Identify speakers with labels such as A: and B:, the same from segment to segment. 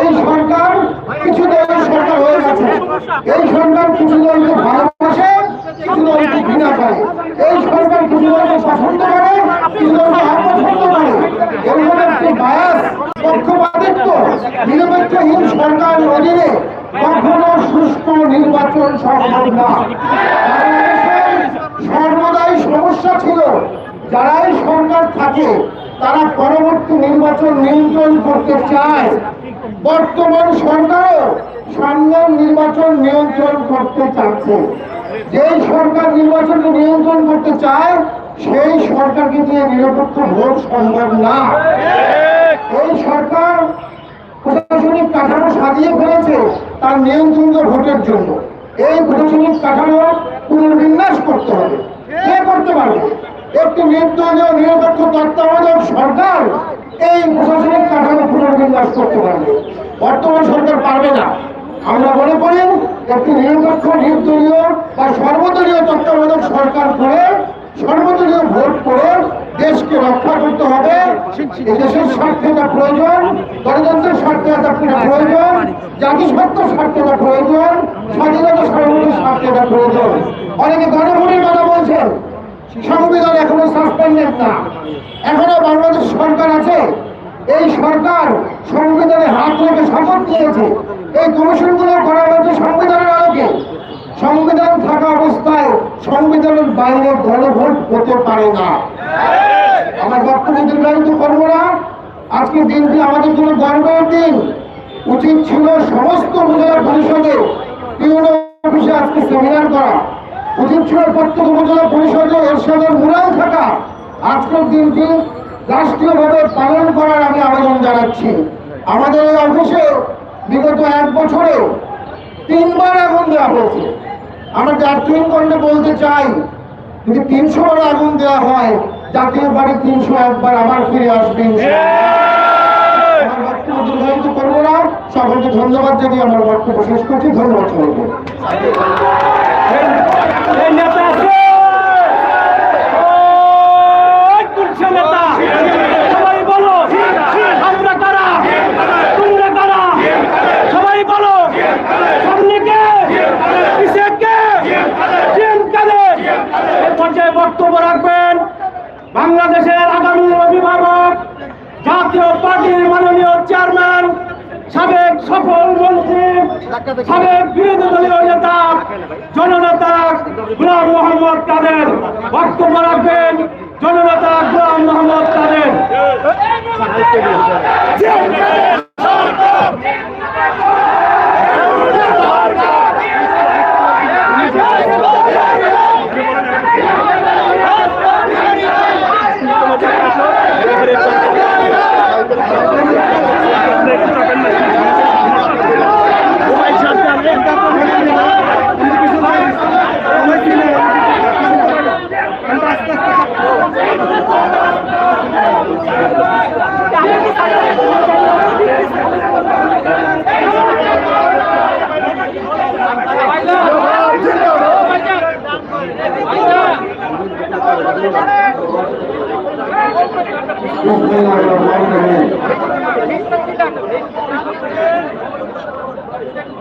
A: এই সরকার কিছু দলের সরকার হয়ে গেছে। এই সরকার কিছু দলকে ভালোবাসে, কিছু দলকে ঘৃণা করে। এই সরকার কিছু দলকে পছন্দ করে, কিছু দলকে অপছন্দ করে। এরকম একটি বায়াস, পক্ষপাতিত্ব, নিরপেক্ষহীন সরকার অধীনে কখনো সুষ্ঠু নির্বাচন সম্ভব না। সর্বদাই সমস্যা ছিল, যারাই সরকার থাকে, তারা পরবর্তী নির্বাচন নিয়ন্ত্রণ করতে চায়। বর্তমান সরকারও সামনের নির্বাচন নিয়ন্ত্রণ করতে চাচ্ছে। যেই সরকার নির্বাচনকে নিয়ন্ত্রণ করতে চায়, সেই সরকারকে দিয়ে নিরপেক্ষ ভোট সম্ভব না। এই সরকার প্রশাসনিক কাঠামো সাজিয়ে ফেলেছে তার নিয়ন্ত্রিত ভোটের জন্য। এই প্রশাসনিক কাঠামো পুনর্বিন্যাস করতে হবে। কে করতে পারবে? একটি নির্দলীয় নিরপেক্ষ তত্ত্বাবধায়ক সরকার এই প্রশাসনিক কাঠামো পুনর্বিন্যাস করতে পারবে। বর্তমান সরকার পারবে না। আমরা মনে করি একটি নিরপেক্ষ, নির্দলীয় বা সর্বদলীয় তত্ত্বাবধায়ক সরকার করে, সর্বদলীয় ভোট করে দেশকে রক্ষা করতে হবে। দেশের স্বার্থে এটা প্রয়োজন, গণতন্ত্রের স্বার্থে এটা প্রয়োজন, জাতিসত্ত্বের স্বার্থে এটা প্রয়োজন, স্বাধীনতা সার্বভৌমের স্বার্থে এটা প্রয়োজন। অনেকে গণভোটের কথা বলছেন। সংবিধান এখনও সাসপেন্ডেড না এখনও বাংলাদেশ সরকার আছে এই সরকার সংবিধানে হাত রেখে শপথ নিয়েছে এই কমিশনগুলো করা হয়েছে সংবিধানের আলোকে সংবিধান থাকা অবস্থায় সংবিধানের বাইরে গণভোট হতে পারে না আমার বক্তব্য দীর্ঘায়িত করব না। আজকে দিনটি আমাদের জন্য গর্বের দিন উচিত ছিল সমস্ত উপজেলা পরিষদে ইউনো অফিসে আজকে সেমিনার করা। উচিত ছিল প্রত্যেক উপজেলা পরিষদে এরশাদের মুরাল থাকা। আজকের দিনটি রাষ্ট্রীয়ভাবে পালন করার আমি আবেদন জানাচ্ছি। আমাদের এই অফিসে বিগত এক বছরে তিনবার আগুন দেওয়া হয়েছে। আমরা জাতীয় কণ্ঠে বলতে চাই যদি তিনশো বার আগুন দেওয়া হয় জাতীয় বাড়ি তিনশো একবার আবার ফিরে আসবেন করব না। সকলকে ধন্যবাদ জানিয়ে আমার বক্তব্য শেষ করছি। ধন্যবাদ সবাইকে
B: এই নেতা আছে ওই তুলছে নেতা সবাই বলো আমরা কারা তোমরা কারা সবাই বলো সামনে কে পিছে কে জিএম কাদের এই পর্যায়ে বক্তব্য রাখবেন বাংলাদেশের আগামী অভিভাবক জাতীয় পার্টির মাননীয় চেয়ারম্যান সাবেক সফল মন্ত্রী সাবেক বিরোধী দলীয় নেতা জননেতা গুলাম মোহাম্মদ কাদের। বক্তব্য রাখবেন জননেতা গুলাম মোহাম্মদ কাদের।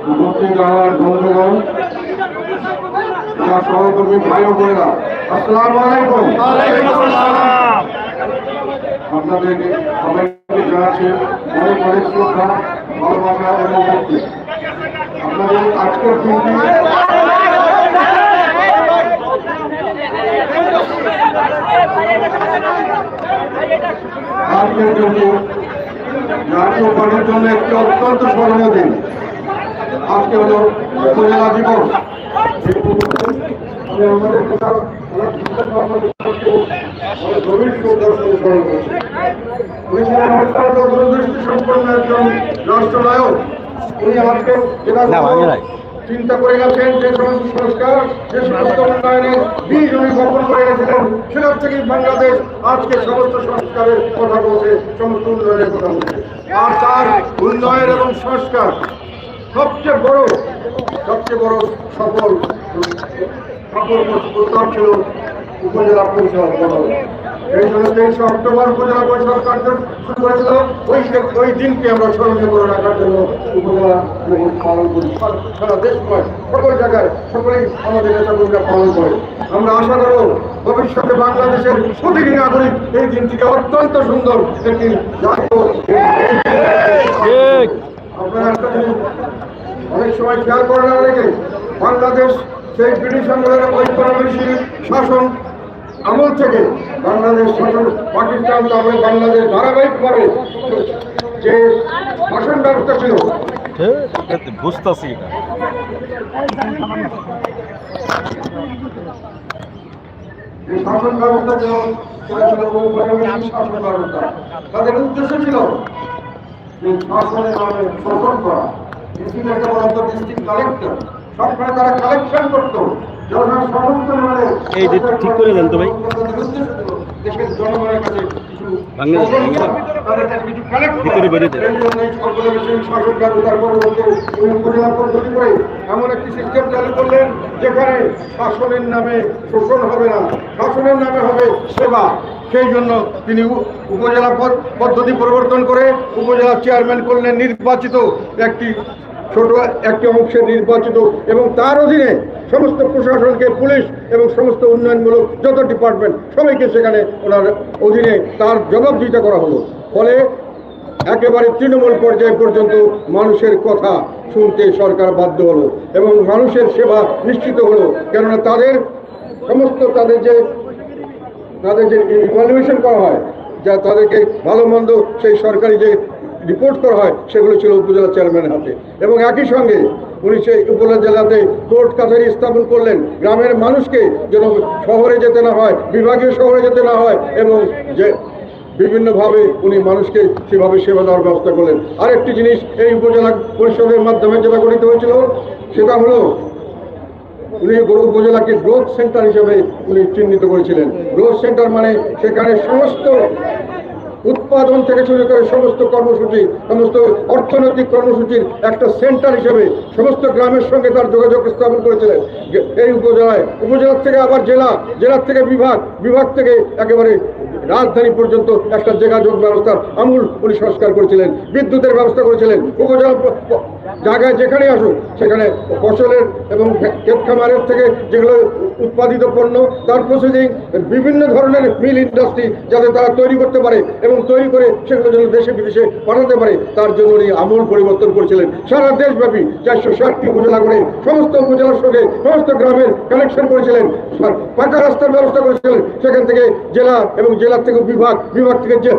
A: উপস্থিত আমার বন্ধুগণ সহকর্মী ভাই বোনেরা আসসালামু আলাইকুম আপনাদেরকে সবাইকে জানাচ্ছি অনেক অনেক শ্রদ্ধা ভালোবাসা এবং ভক্তি আপনাদের আজকের দিনটি আজকের দিনটি জাতীয় পার্টির জন্য একটি অত্যন্ত স্মরণীয় দিন আজকে হলো উপজেলা দিবস আমি সম্পন্ন একজন রাষ্ট্রনায়ক উনি আজকে জেলা চিন্তা করে গেছেন যে সমস্ত সংস্কার যে সমস্ত উন্নয়নের বীজ উনি বপন করে গেছিলেন, সেখান থেকে বাংলাদেশ আজকে সমস্ত সংস্কারের কথা বলছে, সমস্ত উন্নয়নের কথা বলছে। আর তার উন্নয়ন এবং সংস্কার সবচেয়ে বড় সবচেয়ে বড় সফল সফল ছিল উপজেলা পরিষদ
C: এই জন্য তেইশে অক্টোবর উপজেলা পরিষদ কার্য শুরু করেছিল ওই ওই দিনকে আমরা স্মরণীয় করে রাখার জন্য উপজেলা পালন করি। সারা- সারা দেশময় সকল জায়গায় সকলেই আমাদের নেতাকর্মীরা পালন করে। আমরা আশা করব ভবিষ্যতে বাংলাদেশের প্রতিটি নাগরিক এই দিনটিকে অত্যন্ত সুন্দর একটি আপনারা একটা অনেক সময় খেয়াল করে না অনেকে। বাংলাদেশ সেই ব্রিটিশ আমলের ঐক্যরামশীল শাসন আমল থেকে বাংলাদেশ শাসন পাকিস্তান তারপরে বাংলাদেশ ধারাবাহিকভাবে যে শাসন ব্যবস্থা ছিল
D: বুঝতেছি
C: যে শাসন ব্যবস্থা ছিল সেটা ছিল ঐক্যরামশীল শাসন ব্যবস্থা। তাদের উদ্দেশ্য ছিল শাসনের নামে শোষণ করা। ডিস্ট্রিক্ট একটা বলতো ডিস্ট্রিক্ট কালেক্টর সবসময় তারা কালেকশন করতো।
B: এই যে ঠিক করে দেন তো ভাই।
C: চালু করলেন যেখানে শাসনের নামে শোষণ হবে না শাসনের নামে হবে সেবা সেই জন্য তিনি উপজেলা পদ- পদ্ধতি পরিবর্তন করে উপজেলা চেয়ারম্যান করলেন নির্বাচিত একটি ছোট একটি অংশের নির্বাচিত এবং তার অধীনে সমস্ত প্রশাসনকে, পুলিশ এবং সমস্ত উন্নয়নমূলক যত ডিপার্টমেন্ট সবাইকে সেখানে ওনার অধীনে তার জবাবদিহিতা করা হলো। ফলে একেবারে তৃণমূল পর্যায় পর্যন্ত মানুষের কথা শুনতে সরকার বাধ্য হলো এবং মানুষের সেবা নিশ্চিত হলো। কেননা তাদের সমস্ত তাদের যে তাদের যে ইভ্যালুয়েশন করা হয়, যা তাদেরকে ভালো মন্দ সেই সরকারি যে রিপোর্ট করা হয়, সেগুলো ছিল উপজেলা চেয়ারম্যানের হাতে। এবং একই সঙ্গে উনি সেই উপজেলা জেলাতে কোর্ট কাছারি স্থাপন করলেন। গ্রামের মানুষকে যেন শহরে যেতে না হয়, বিভাগীয় শহরে যেতে না হয়, এবং যে বিভিন্নভাবে উনি মানুষকে সেভাবে সেবা দেওয়ার ব্যবস্থা করলেন। আরেকটি জিনিস এই উপজেলা পরিষদের মাধ্যমে যেটা গঠিত হয়েছিল, সেটা হলো উনি উপজেলাকে গ্রোথ সেন্টার হিসেবে উনি চিহ্নিত করেছিলেন। গ্রোথ সেন্টার মানে সেখানে সমস্ত উৎপাদন থেকে শুরু করে সমস্ত কর্মসূচি, সমস্ত অর্থনৈতিক কর্মসূচির একটা সেন্টার হিসেবে সমস্ত গ্রামের সঙ্গে তার যোগাযোগ স্থাপন করেছিলেন। এই উপজেলায়, উপজেলার থেকে আবার জেলা, জেলার থেকে বিভাগ বিভাগ থেকে একেবারে রাজধানী পর্যন্ত একটা যোগাযোগ ব্যবস্থার আমূল উনি সংস্কার করেছিলেন, বিদ্যুতের ব্যবস্থা করেছিলেন। উপজেলা জায়গায় যেখানে আসুক, সেখানে ফসলের এবং ক্ষেত খামারের থেকে যেগুলো উৎপাদিত পণ্য, তার প্রসেসিং বিভিন্ন ধরনের মিল ইন্ডাস্ট্রি যাতে তারা তৈরি করতে পারে এবং তৈরি করে সেগুলো যেন দেশে, বিদেশে পাঠাতে পারে, তার জন্য উনি আমূল পরিবর্তন করেছিলেন। সারা দেশব্যাপী চারশো ষাটটি উপজেলা করে সমস্ত উপজেলার সঙ্গে সমস্ত গ্রামের কানেকশন করেছিলেন। পাকা রাস্তার ব্যবস্থা করেছিলেন। সেখান থেকে জেলা এবং জেলার থেকে বিভাগ বিভাগ থেকে যে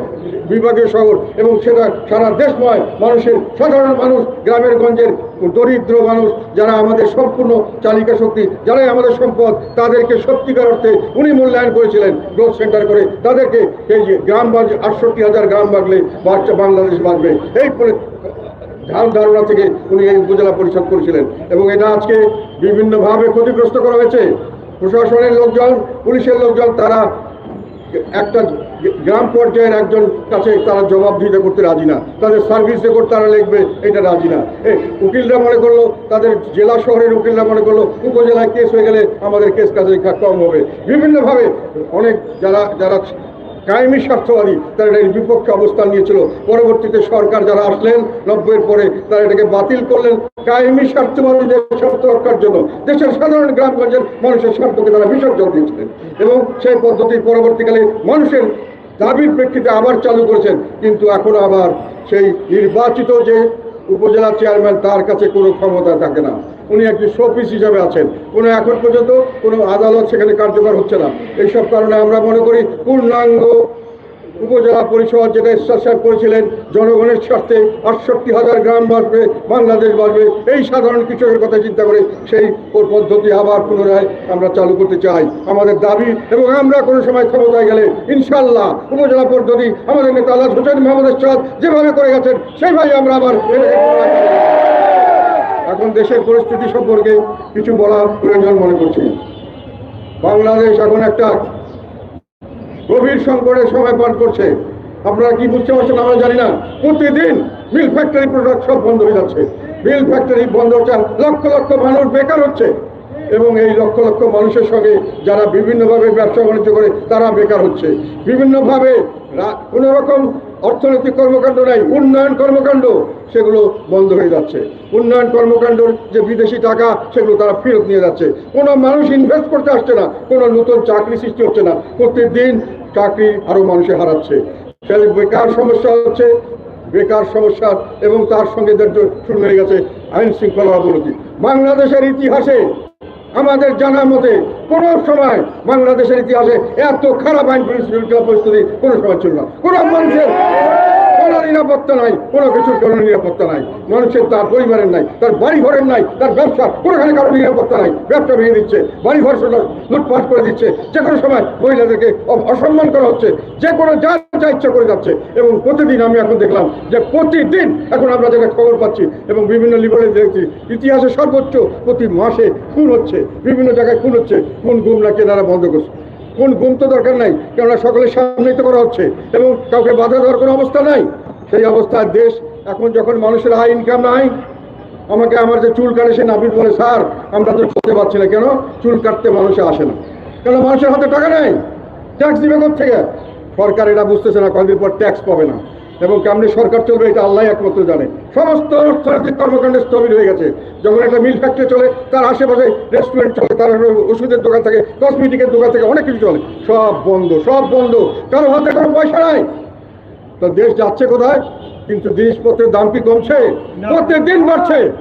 C: বিভাগীয় শহর এবং সেটা সারা দেশময় মানুষের, সাধারণ মানুষ, গ্রামের গঞ্জের দরিদ্র মানুষ, যারা আমাদের সম্পূর্ণ চালিকা শক্তি, যারাই আমাদের সম্পদ, তাদেরকে সত্যিকার অর্থে উনি মূল্যায়ন করেছিলেন। গ্রোথ সেন্টার করে তাদেরকে এই যে গ্রাম বাজে আটষট্টি হাজার গ্রাম বাচ্চা বাংলাদেশ বাঁচবে এই ধ্যান ধারণা থেকে উনি এই উপজেলা পরিষদ করেছিলেন। এবং এটা আজকে বিভিন্নভাবে ক্ষতিগ্রস্ত করা হয়েছে। প্রশাসনের লোকজন, পুলিশের লোকজন, তারা একটা গ্রাম পর্যায়ের একজন কাছে তারা জবাবদিহিতা করতে রাজি না। তাদের সার্ভিস রেকর্ড তারা লিখবে, এটা রাজি না। উকিলরা মনে করল, তাদের জেলা শহরের উকিলরা মনে করল, উপজেলায় কেস হয়ে গেলে আমাদের কেস কাজে কম হবে। বিভিন্নভাবে অনেক যারা যারা কায়েমি স্বার্থবাদী, তারা এটার বিপক্ষে অবস্থান নিয়েছিল। পরবর্তীতে সরকার যারা আসলেন, নব্বইয়ের পরে তারা এটাকে বাতিল করলেন। কায়েমি স্বার্থবাদীদের স্বার্থ রক্ষার জন্য দেশের সাধারণ গ্রামগঞ্জের মানুষের স্বার্থকে তারা বিসর্জন দিয়েছিলেন। এবং সেই পদ্ধতির পরবর্তীকালে মানুষের দাবির প্রেক্ষিতে আবার চালু করেছেন। কিন্তু এখনও আবার সেই নির্বাচিত যে উপজেলা চেয়ারম্যান তার কাছে কোনো ক্ষমতা থাকে না। উনি একটি শোপিস হিসাবে আছেন। কোনো এখন পর্যন্ত কোনো আদালত সেখানে কার্যকর হচ্ছে না। এইসব কারণে আমরা মনে করি পূর্ণাঙ্গ উপজেলা পরিষদ যেটা স্টার করেছিলেন, জনগণের স্বার্থে আটষট্টি হাজার গ্রাম বাঁচবে বাংলাদেশ বাঁচবে এই সাধারণ কৃষকের কথা চিন্তা করে সেই পদ্ধতি আবার পুনরায় আমরা চালু করতে চাই আমাদের দাবি, এবং আমরা কোনো সময় ক্ষমতায় গেলে ইনশাল্লাহ উপজেলা পদ্ধতি আমাদের নেতা আল্লাহ হোসেন মোহাম্মদ এরশাদ যেভাবে করে গেছেন, সেইভাবে আমরা আবার। এখন দেশের পরিস্থিতি সম্পর্কে কিছু বলা প্রয়োজন মনে করছি বাংলাদেশ এখন একটা গভীর সংকটের সময় পার করছে। আপনারা কি বুঝতে পারছেন আমরা জানি না। প্রতিদিন মিল ফ্যাক্টরি প্রোডাক্ট সব বন্ধ হয়ে যাচ্ছে। মিল ফ্যাক্টরি বন্ধ হচ্ছে, লক্ষ লক্ষ মানুষ বেকার হচ্ছে। এবং এই লক্ষ লক্ষ মানুষের সঙ্গে যারা বিভিন্নভাবে ব্যবসা বাণিজ্য করে, তারা বেকার হচ্ছে। বিভিন্নভাবে কোনো রকম অর্থনৈতিক কর্মকাণ্ড নাই, উন্নয়ন কর্মকাণ্ড, সেগুলো বন্ধ হয়ে যাচ্ছে। উন্নয়ন কর্মকাণ্ডর যে বিদেশি টাকা, সেগুলো তারা ফেরত নিয়ে যাচ্ছে। কোনো মানুষ ইনভেস্ট করতে আসছে না, কোনো নতুন চাকরি সৃষ্টি হচ্ছে না। প্রত্যেকদিন চাকরি আরও মানুষে হারাচ্ছে। তাহলে বেকার সমস্যা হচ্ছে, বেকার সমস্যা এবং তার সঙ্গে শুরু হয়ে গেছে, আইন শৃঙ্খলা অবনতি। বাংলাদেশের ইতিহাসে আমাদের জানার মতে কোনো সময় বাংলাদেশের ইতিহাসে এত খারাপ আইন পরিস্থিতি কোনো সময় ছিল না। কোনো মানুষের কোনো নিরাপত্তা নাই, কোনো কিছুর কোনো নিরাপত্তা নাই। মানুষের তার পরিবারের নাই, তার বাড়ি ঘরের নাই, তার ব্যবসা, কোনোখানে কারও নিরাপত্তা নাই। ব্যবসা ভেঙে দিচ্ছে বাড়ি ঘর লুটপাট করে দিচ্ছে। যে কোনো সময় মহিলাদেরকে অসম্মান করা হচ্ছে। যে কোনো যা যা ইচ্ছা করে যাচ্ছে। এবং প্রতিদিন আমি এখন দেখলাম যে প্রতিদিন এখন আমরা যেটা খবর পাচ্ছি এবং বিভিন্ন লিবারে দেখছি ইতিহাসে সর্বোচ্চ প্রতি মাসে খুন হচ্ছে, বিভিন্ন জায়গায় খুন হচ্ছে। কোন গুম না কেনারা বন্ধ করছে। কোন গুম তো দরকার নাই, কেননা সকলের সামনেই তো করা হচ্ছে এবং কাউকে বাধা দেওয়ার কোনো অবস্থা নাই। সেই অবস্থায় দেশ এখন যখন মানুষের আয় ইনকাম নাই, আমাকে আমার যে চুল কাটে সে নাপিত বলে, স্যার, আমরা তো চলতে পারছি না। কেন? চুল কাটতে মানুষে আসে না। কেন মানুষের হাতে টাকা নেই। ট্যাক্স দিবে থেকে সরকার এটা বুঝতেছে না কয়েকদিন পর ট্যাক্স পাবে না। এবং কেমনি সরকার চলবে এটা আল্লাহ একমাত্র জানে। সমস্ত অর্থনৈতিক কর্মকাণ্ড স্থবির হয়ে গেছে। যখন একটা মিল ফ্যাক্টরি চলে তার আশেপাশে রেস্টুরেন্ট চলে তার ওষুধের দোকান থাকে কসমেটিকের দোকান থেকে অনেক কিছু চলে। সব বন্ধ সব বন্ধ। কারও হাতে কোনো পয়সা নাই। তো দেশ যাচ্ছে কোথায়? কিন্তু জিনিসপত্রের দাম কি কমছে? প্রত্যেক দিন বাড়ছে।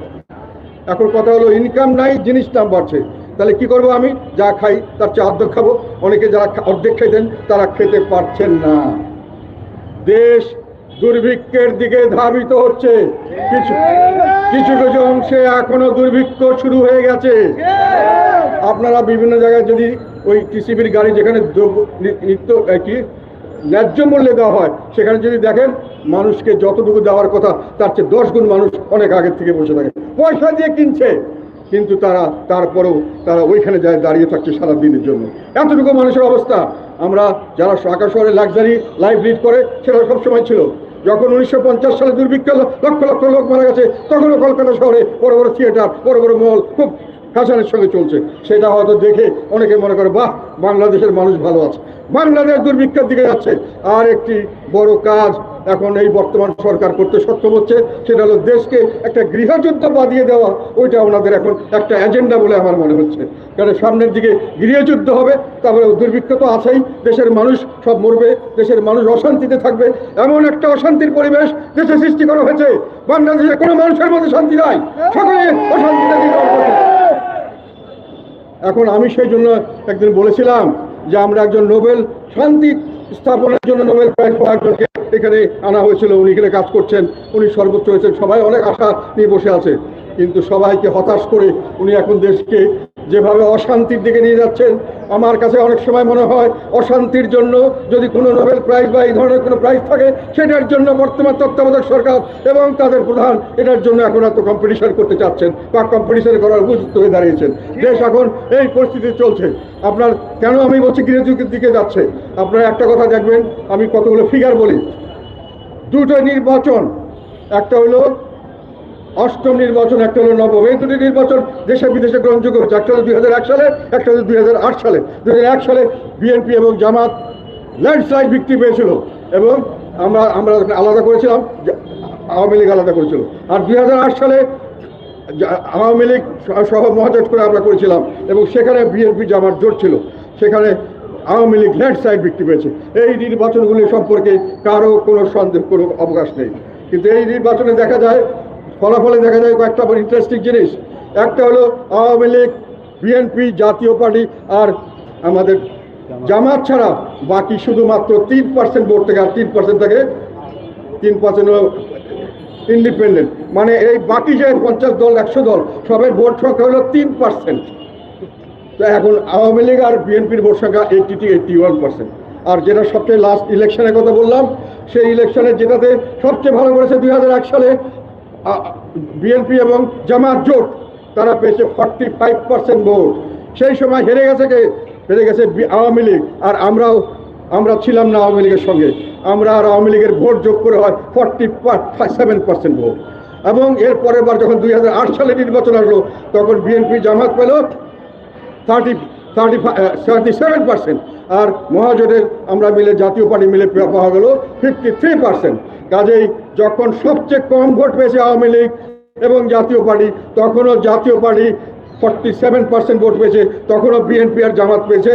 C: এখন কথা হলো ইনকাম নাই জিনিস দাম বাড়ছে। তাহলে কি করব আমি? যা খাই তার চেয়ে অর্ধেক খাব। অনেকে যারা অর্ধেক খেতেন তারা খেতে পারছেন না। দেশ দুর্ভিক্ষের দিকে ধাবিত হচ্ছে। কিছু কিছু কিছু অংশে এখনও দুর্ভিক্ষ শুরু হয়ে গেছে। আপনারা বিভিন্ন জায়গায় যদি ওই কৃষিবির গাড়ি যেখানে নিত্য কি, ন্যায্য মূল্যে দেওয়া হয়, সেখানে যদি দেখেন মানুষকে যতটুকু দেওয়ার কথা, তার চেয়ে দশ গুণ মানুষ অনেক আগের থেকে বসে থাকে। পয়সা দিয়ে কিনছে, কিন্তু তারা, তারপরেও তারা ওইখানে যায়, দাঁড়িয়ে থাকছে সারা দিনের জন্য। এতটুকু মানুষের অবস্থা। আমরা যারা ঢাকা শহরে লাক্সারি লাইফ লিড করে, সেটা সবসময় ছিল। যখন উনিশশো পঞ্চাশ সালে দুর্ভিক্ষ লক্ষ লক্ষ লোক মারা গেছে, তখনও কলকাতা শহরে বড় বড় থিয়েটার বড় বড় মল খুব ফ্যাশনের সঙ্গে চলছে। সেটা হয়তো দেখে অনেকে মনে করে, বাহ, বাংলাদেশের মানুষ ভালো আছে। বাংলাদেশ দুর্ভিক্ষের দিকে যাচ্ছে। আর একটি বড় কাজ এখন এই বর্তমান সরকার করতে সক্ষম হচ্ছে, সেটা হলো দেশকে একটা গৃহযুদ্ধ বাঁধিয়ে দেওয়া। ওইটা ওনাদের এখন একটা এজেন্ডা বলে আমার মনে হচ্ছে। কারণ সামনের দিকে গৃহযুদ্ধ হবে তারপরে দুর্ভিক্ষ তো আছেই। দেশের মানুষ সব মরবে, দেশের মানুষ অশান্তিতে থাকবে। এমন একটা অশান্তির পরিবেশ দেশে সৃষ্টি করা হয়েছে। বাংলাদেশে কোনো মানুষের মধ্যে শান্তি নাই। সকলে অশান্তিতে এখন আমি সেই জন্য একদিন বলেছিলাম যে আমরা একজন নোবেল শান্তি স্থাপনের জন্য নোবেল প্রাইজ পাওয়ার জন্য এখানে আনা হয়েছিল, উনি এখানে কাজ করছেন, উনি সর্বোচ্চ হয়েছেন, সবাই অনেক আশা নিয়ে বসে আছে। কিন্তু সবাইকে হতাশ করে উনি এখন দেশকে যেভাবে অশান্তির দিকে নিয়ে যাচ্ছেন আমার কাছে অনেক সময় মনে হয় অশান্তির জন্য যদি কোনো নোবেল প্রাইজ বা এই ধরনের কোনো প্রাইজ থাকে, সেটার জন্য বর্তমান তত্ত্বাবধায়ক সরকার এবং তাদের প্রধান এটার জন্য এখন এত কম্পিটিশন করতে চাচ্ছেন বা কম্পিটিশন করার উপযুক্ত হয়ে দাঁড়িয়েছেন। দেশ এখন এই পরিস্থিতি চলছে। আপনার কেন আমি বলছি গৃহযুগের দিকে যাচ্ছে? আপনারা একটা কথা দেখবেন, আমি কতগুলো ফিগার বলি। দুটো নির্বাচন, একটা হলো অষ্টম নির্বাচন, একটা হলো নবম। এই দুটি নির্বাচন দেশে বিদেশে গ্রহণযোগ্য হচ্ছে একটা হলো দুই হাজার এক সালে, একটা হলো দুই হাজার আট সালে। দুই হাজার এক সালে বিএনপি এবং জামাত ল্যান্ডস্লাইড ভিত্তি পেয়েছিল এবং আমরা আমরা আলাদা করেছিলাম আওয়ামী লীগ আলাদা করেছিল। আর দুই হাজার আট সালে আওয়ামী লীগ সহ মহাজোট করে আমরা করেছিলাম এবং সেখানে বিএনপি জামাত জোট ছিল। সেখানে আওয়ামী লীগ ল্যান্ডস্লাইড ভিত্তি পেয়েছে। এই নির্বাচনগুলি সম্পর্কে কারও কোনো সন্দেহ, কোনো অবকাশ নেই। কিন্তু এই নির্বাচনে দেখা যায় ফলাফলে দেখা যায় কয়েকটা ইন্টারেস্টিং জিনিস। একটা হলো আওয়ামী লীগ বিএনপি জাতীয় পার্টি আর আমাদের জামাত ছাড়া বাকি শুধুমাত্র তিন পার্সেন্ট ভোট থেকে আর তিন পার্সেন্ট থেকে তিন পার্সেন্ট ইন্ডিপেন্ডেন্ট মানে এই বাকি যে পঞ্চাশ দল, একশো দল, সবের ভোট সংখ্যা হলো তিন পার্সেন্ট তো এখন আওয়ামী লীগ আর বিএনপির ভোট সংখ্যা eighty two eighty one percent আর যেটা সবচেয়ে লাস্ট ইলেকশনের কথা বললাম, সেই ইলেকশনে যেটাতে সবচেয়ে ভালো করেছে দুই হাজার এক সালে বিএনপি এবং জামাত জোট, তারা পেয়েছে ফর্টি ফাইভ পার্সেন্ট ভোট। সেই সময় হেরে গেছে কে? হেরে গেছে আওয়ামী লীগ। আর আমরাও, আমরা ছিলাম না আওয়ামী লীগের সঙ্গে। আমরা আর আওয়ামী লীগের ভোট যোগ করে হয় ফর্টি সেভেন পার্সেন্ট ভোট। এবং এর পরের বার যখন দুই হাজার আট সালে নির্বাচন আসলো, তখন বিএনপি জামাত পেল thirty thirty thirty seven percent আর মহাজোটের, আমরা মিলে জাতীয় পার্টি মিলে পাওয়া গেল ফিফটি থ্রি পার্সেন্ট কাজেই যখন সবচেয়ে কম ভোট পেয়েছে আওয়ামী লীগ এবং জাতীয় পার্টি, তখনও Jatiya Party forty seven percent vote পেয়েছে, তখনও বিএনপি আর জামাত পেয়েছে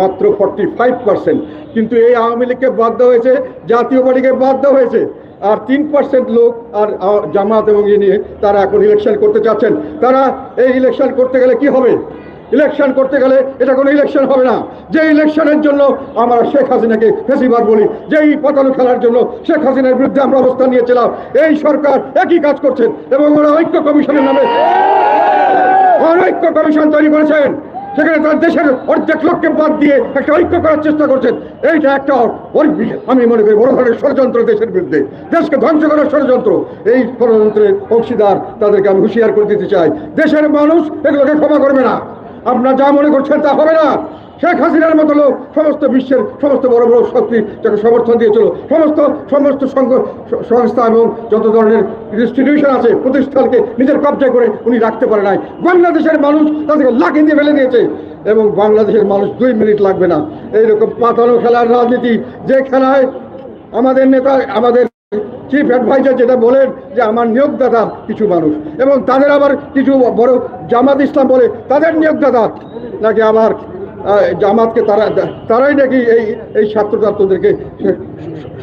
C: মাত্র ফর্টি ফাইভ পার্সেন্ট কিন্তু এই আওয়ামী লীগকে বাদ দেওয়া হয়েছে, জাতীয় পার্টিকে বাদ দেওয়া হয়েছে। আর তিন পার্সেন্ট লোক আর জামাত এবং ইয়ে নিয়ে তারা এখন ইলেকশন করতে চাচ্ছেন। তারা এই ইলেকশন করতে গেলে কি হবে? ইলেকশন করতে গেলে এটা কোনো ইলেকশন হবে না। যে ইলেকশনের জন্য আমরা শেখ হাসিনাকে ফেসিবাদ বলি, যেই পাতানো খেলার জন্য শেখ হাসিনার বিরুদ্ধে আমরা অবস্থান নিয়েছিলাম, এই সরকার একই কাজ করছেন এবং ওরা ঐক্য কমিশনের নামে অনৈক্য কমিশন তৈরি করেছেন। সেখানে তার দেশের অর্ধেক লোককে বাদ দিয়ে একটা ঐক্য করার চেষ্টা করছেন। এইটা একটা আমি মনে করি বড় ধরনের ষড়যন্ত্র দেশের বিরুদ্ধে। দেশকে ধ্বংস করার ষড়যন্ত্র, এই ষড়যন্ত্রের অংশীদার তাদেরকে আমি হুঁশিয়ার করে দিতে চাই। দেশের মানুষ এগুলোকে ক্ষমা করবে না। আপনারা যা মনে করছেন তা হবে না। শেখ হাসিনার মতো লোক সমস্ত বিশ্বের সমস্ত বড় বড় শক্তি যাকে সমর্থন দিয়েছিল সমস্ত সমস্ত সংস্থা এবং যত ধরনের ইনস্টিটিউশন আছে, প্রতিষ্ঠানকে নিজের কবজায় করে উনি রাখতে পারে নাই। বাংলাদেশের মানুষ তাদেরকে লাখি দিয়ে ফেলে দিয়েছে এবং বাংলাদেশের মানুষ দুই মিনিট লাগবে না। এইরকম পাতানো খেলার রাজনীতি যে খেলায় আমাদের নেতা, আমাদের চিফ অ্যাডভাইজার যেটা বলেন যে আমার নিয়োগদাতা কিছু মানুষ। এবং তাদের আবার কিছু বড় জামাত ইসলাম বলে তাদের নিয়োগদাতা নাকি আবার জামাতকে তারা, তারাই নাকি এই এই ছাত্র ছাত্রদেরকে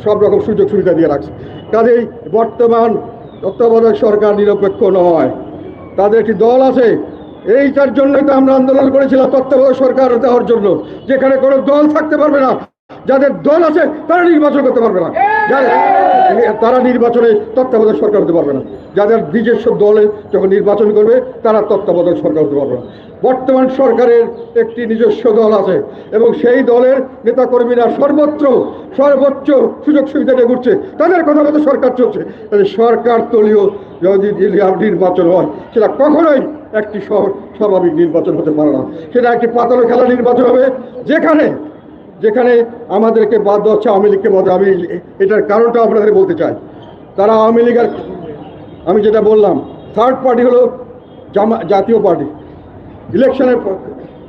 C: সব রকম সুযোগ সুবিধা দিয়ে রাখছে। কাজেই বর্তমান তত্ত্বাবধায়ক সরকার নিরপেক্ষ নয়। তাদের একটি দল আছে, এইটার জন্যই তো আমরা আন্দোলন করেছিলাম তত্ত্বাবধায়ক সরকার দেওয়ার জন্য, যেখানে কোনো দল থাকতে পারবে না। যাদের দল আছে, তারা নির্বাচন করতে পারবে না। তারা নির্বাচনে তত্ত্বাবধায়ক সরকার হতে পারবে না। যাদের নিজস্ব দলে যখন নির্বাচন করবে, তারা তত্ত্বাবধায়ক সরকার হতে পারবে না। বর্তমান সরকারের একটি নিজস্ব দল আছে এবং সেই দলের নেতাকর্মীরা সর্বত্র, সর্বোচ্চ সুযোগ সুবিধা নিয়ে ঘুরছে। তাদের কথা মতো সরকার চলছে। তাহলে সরকার দলীয় যদি নির্বাচন হয়, সেটা কখনোই একটি স্বাভাবিক নির্বাচন হতে পারে না। সেটা একটি পাতালো খেলা নির্বাচন হবে, যেখানে যেখানে আমাদেরকে বাদ দেওয়া হচ্ছে আওয়ামী লীগকে দেওয়া। আমি এটার কারণটা আপনাদের বলতে চাই। তারা আওয়ামী লীগের আমি যেটা বললাম থার্ড পার্টি হলো জামা জাতীয় পার্টি ইলেকশনের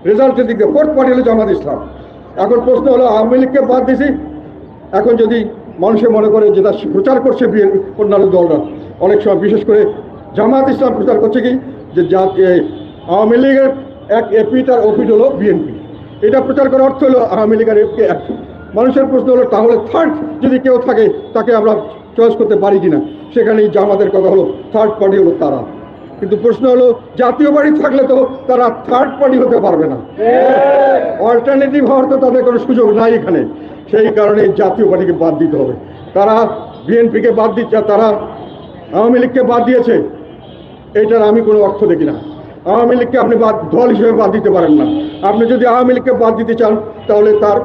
C: রেজাল্টের দিক দিয়ে ফোর্থ পার্টি হলো জামাত ইসলাম। এখন প্রশ্ন হলো, আওয়ামী লীগকে বাদ দিয়েছি এখন যদি মানুষে মনে করে যেটা প্রচার করছে অন্যান্য দলরা, অনেক সময় বিশেষ করে জামাত ইসলাম প্রচার করছে কি? যে আওয়ামী লীগের এক এপিট আর ওপিট হলো বিএনপি এটা প্রচার করার অর্থ হলো আওয়ামী লীগের এপি এক মানুষের প্রশ্ন হলো, তাহলে থার্ড যদি কেউ থাকে, তাকে আমরা চয়েস করতে পারি কিনা? সেখানেই জামাতের কথা হলো থার্ড পার্টি হলো তারা। কিন্তু প্রশ্ন হলো, জাতীয় পার্টি থাকলে তো তারা থার্ড পার্টি হতে পারবে না। অল্টারনেটিভ হওয়ার তো তাদের কোনো সুযোগ নাই এখানে। সেই কারণে জাতীয় পার্টিকে বাদ দিতে হবে। তারা বিএনপিকে বাদ দিচ্ছে, তারা আওয়ামী লীগকে বাদ দিয়েছে। এটার আমি কোনো অর্থ দেখি না। আওয়ামী লীগকে আপনি বাদ, দল হিসেবে বাদ দিতে পারেন না। আপনি যদি আওয়ামী লীগকে বাদ দিতে চান, তাহলে তার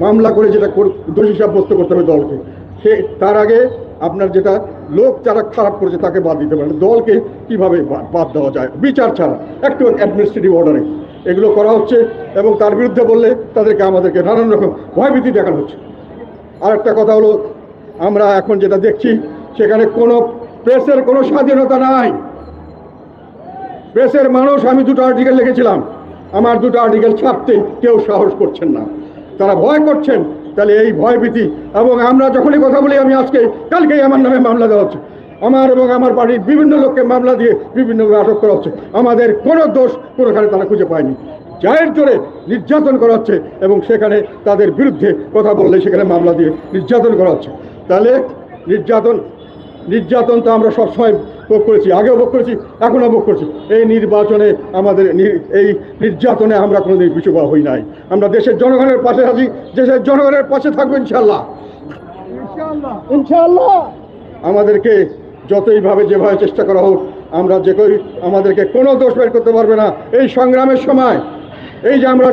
C: মামলা করে যেটা দোষী সাব্যস্ত করতে হবে দলকে। সে, তার আগে আপনার যেটা লোক যারা খারাপ করেছে তাকে বাদ দিতে পারেন। দলকে কীভাবে বাদ দেওয়া যায়? বিচার ছাড়া, একটু অ্যাডমিনিস্ট্রেটিভ অর্ডারে এগুলো করা হচ্ছে এবং তার বিরুদ্ধে বললে তাদেরকে আমাদেরকে নানান রকম ভয়ভীতি দেখানো হচ্ছে। আর একটা কথা হলো, আমরা এখন যেটা দেখছি, সেখানে কোনো প্রেসের কোনো স্বাধীনতা নাই। প্রেসের মানুষ, আমি দুটো আর্টিকেল লিখেছিলাম। আমার দুটো আর্টিকেল ছাপতে কেউ সাহস করছেন না। তারা ভয় করছেন, তাহলে এই ভয়ভীতি। এবং আমরা যখনই কথা বলি, আমি আজকে, কালকেই আমার নামে মামলা দেওয়া হচ্ছে। আমার এবং আমার বাড়ির বিভিন্ন লোককে মামলা দিয়ে বিভিন্নভাবে আটক করা হচ্ছে। আমাদের কোনো দোষ কোনোখানে তারা খুঁজে পায়নি। জায়ের জোরে নির্যাতন করা হচ্ছে এবং সেখানে তাদের বিরুদ্ধে কথা বললে সেখানে মামলা দিয়ে নির্যাতন করা হচ্ছে। তাহলে নির্যাতন নির্যাতন তো আমরা সবসময় ভোগ করেছি আগেও ভোগ করেছি এখনও ভোগ করছি। এই নির্বাচনে আমাদের এই নির্যাতনে আমরা কোনোদিন পিছু পা হই নাই। আমরা দেশের জনগণের পাশে আছি দেশের জনগণের পাশে থাকব ইনশাল্লাহ
E: ইনশাআল্লাহ।
C: আমাদেরকে যতইভাবে যেভাবে চেষ্টা করা হোক আমরা যে কই আমাদেরকে কোনো দোষ বের করতে পারবে না। এই সংগ্রামের সময় এই যে আমরা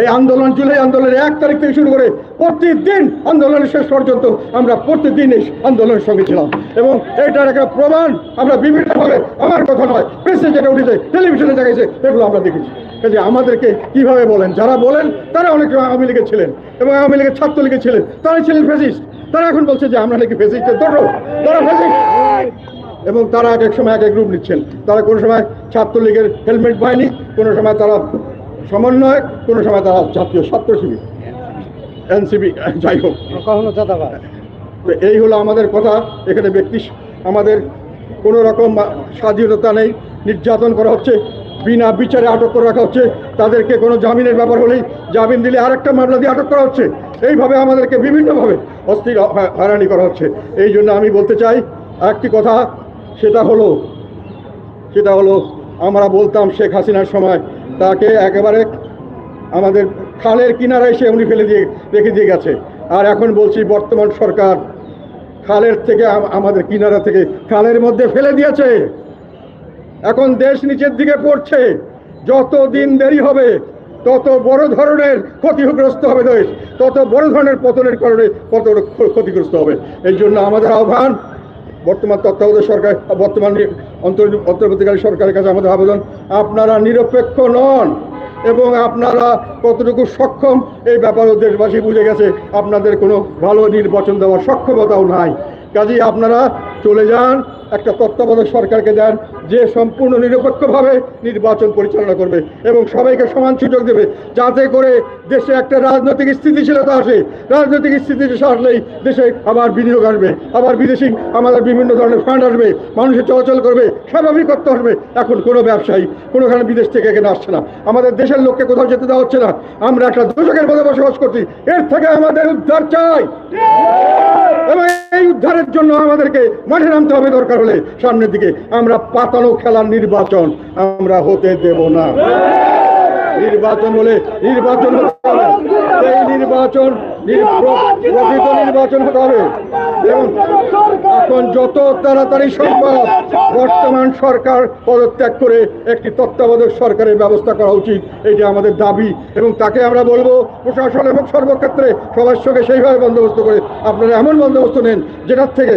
C: এই আন্দোলন জুলাই আন্দোলনের এক তারিখ থেকে শুরু করে প্রতিদিন আন্দোলনের শেষ পর্যন্ত আমরা প্রতিদিন এই আন্দোলনের সঙ্গে ছিলাম। এবং এটার একটা প্রমাণ আমরা বিভিন্নভাবে, আমার কথা নয় প্রেসে যেটা উঠেছে টেলিভিশনে দেখাইছে এগুলো আমরা দেখেছি। কাজে আমাদেরকে কীভাবে বলেন? যারা বলেন, তারা অনেক আওয়ামী লীগের ছিলেন এবং আওয়ামী লীগের ছাত্রলীগের ছিলেন। তারা ছিলেন ফেসিস্ট তারা এখন বলছে যে আমরা নাকি ফেসিস্টের দৌড় তারা ফেসিস্ট এবং তারা এক এক সময় এক এক রূপ নিচ্ছেন। তারা কোনো সময় ছাত্রলীগের হেলমেট পায়নি কোনো সময় তারা সমন্বয়ক কোনো সময় তারা জাতীয় ছাত্র শিবির এনসিবি যাই হোক।
B: কখনো
C: তো এই হলো আমাদের কথা। এখানে ব্যক্তি আমাদের কোনো রকম স্বাধীনতা নেই। নির্যাতন করা হচ্ছে বিনা বিচারে আটক করে রাখা হচ্ছে। তাদেরকে কোনো জামিনের ব্যাপার হলেই জামিন দিলে আরেকটা মামলা দিয়ে আটক করা হচ্ছে। এইভাবে আমাদেরকে বিভিন্নভাবে অস্থির হয়রানি করা হচ্ছে। এই জন্য আমি বলতে চাই একটি কথা সেটা হলো সেটা হলো আমরা বলতাম শেখ হাসিনার সময় তাকে একেবারে আমাদের খালের কিনারায় সে উনি ফেলে দিয়ে, রেখে দিয়ে গেছে। আর এখন বলছি, বর্তমান সরকার খালের থেকে আমাদের কিনারা থেকে খালের মধ্যে ফেলে দিয়েছে। এখন দেশ নিচের দিকে পড়ছে। যত দিন দেরি হবে, তত বড় ধরনের ক্ষতিগ্রস্ত হবে দেশ। তত বড় ধরনের পতনের কারণে কত ক্ষতিগ্রস্ত হবে। এই জন্য আমাদের আহ্বান বর্তমান তত্ত্বাবধায়ক সরকার, বর্তমান অন্তর্বর্তীকালীন সরকারের কাছে আমাদের আবেদন, আপনারা নিরপেক্ষ নন এবং আপনারা কতটুকু সক্ষম, এই ব্যাপারেও দেশবাসী বুঝে গেছে, আপনাদের কোনো ভালো নির্বাচন দেওয়ার সক্ষমতাও নাই। কাজেই আপনারা চলে যান একটা তত্ত্বাবধায়ক সরকারকে দেন যে সম্পূর্ণ নিরপেক্ষভাবে নির্বাচন পরিচালনা করবে এবং সবাইকে সমান সুযোগ দেবে যাতে করে দেশে একটা রাজনৈতিক স্থিতিশীলতা আসে। রাজনৈতিক স্থিতিশীলতা আসলেই দেশে আবার বিনিয়োগ আসবে আবার বিদেশি আমাদের বিভিন্ন ধরনের ফান্ড আসবে মানুষের চলাচল করবে স্বাভাবিকত্ব আসবে। এখন কোনো ব্যবসায়ী কোনোখানে বিদেশ থেকে এখানে আসছে না। আমাদের দেশের লোককে কোথাও যেতে দেওয়া হচ্ছে না। আমরা একটা দোষকের মধ্যে বসবাস করছি। এর থেকে আমাদের উদ্ধার চাই। এবং এই উদ্ধারের জন্য আমাদেরকে মাঠে নামতে হবে দরকার হলে। সামনের দিকে আমরা পাতানো খেলার নির্বাচন আমরা হতে দেব না। নির্বাচন হলে নির্বাচন এই নির্বাচন প্রকৃত নির্বাচন হতে হবে। এবং এখন যত তাড়াতাড়ি সম্ভব বর্তমান সরকার পদত্যাগ করে একটি তত্ত্বাবধায়ক সরকারের ব্যবস্থা করা উচিত। এটি আমাদের দাবি এবং তাকে আমরা বলব, প্রশাসন এবং সর্বক্ষেত্রে সবার সঙ্গে সেইভাবে বন্দোবস্ত করে আপনারা এমন বন্দোবস্ত নেন যেটার থেকে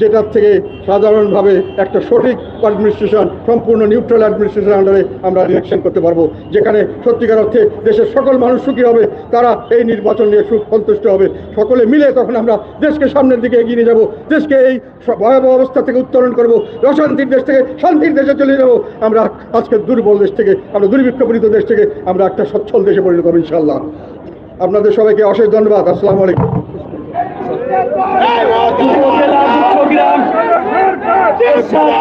C: যেটার থেকে সাধারণভাবে একটা সঠিক অ্যাডমিনিস্ট্রেশন সম্পূর্ণ নিউট্রাল অ্যাডমিনিস্ট্রেশন আন্ডারে আমরা ইলেকশন করতে পারব। যেখানে সত্যিকার অর্থে দেশের সকল মানুষ সুখী হবে, তারা এই নির্বাচন নিয়ে সুখ সন্তুষ্ট হবে। সকলে মিলে তখন আমরা দেশকে সামনের দিকে এগিয়ে নিয়ে যাব, দেশকে এই ভয়াবহ অবস্থা থেকে উত্তরণ করব, অশান্তির দেশ থেকে শান্তির দেশে চলে যাব। আমরা আজকে দুর্বল দেশ থেকে, আমরা দুর্ভিক্ষপীড়িত দেশ থেকে আমরা একটা সচ্ছল দেশে পরিণত হব ইনশাল্লাহ আপনাদের সবাইকে অশেষ ধন্যবাদ। আসসালামু আলাইকুম।
B: উপজেলা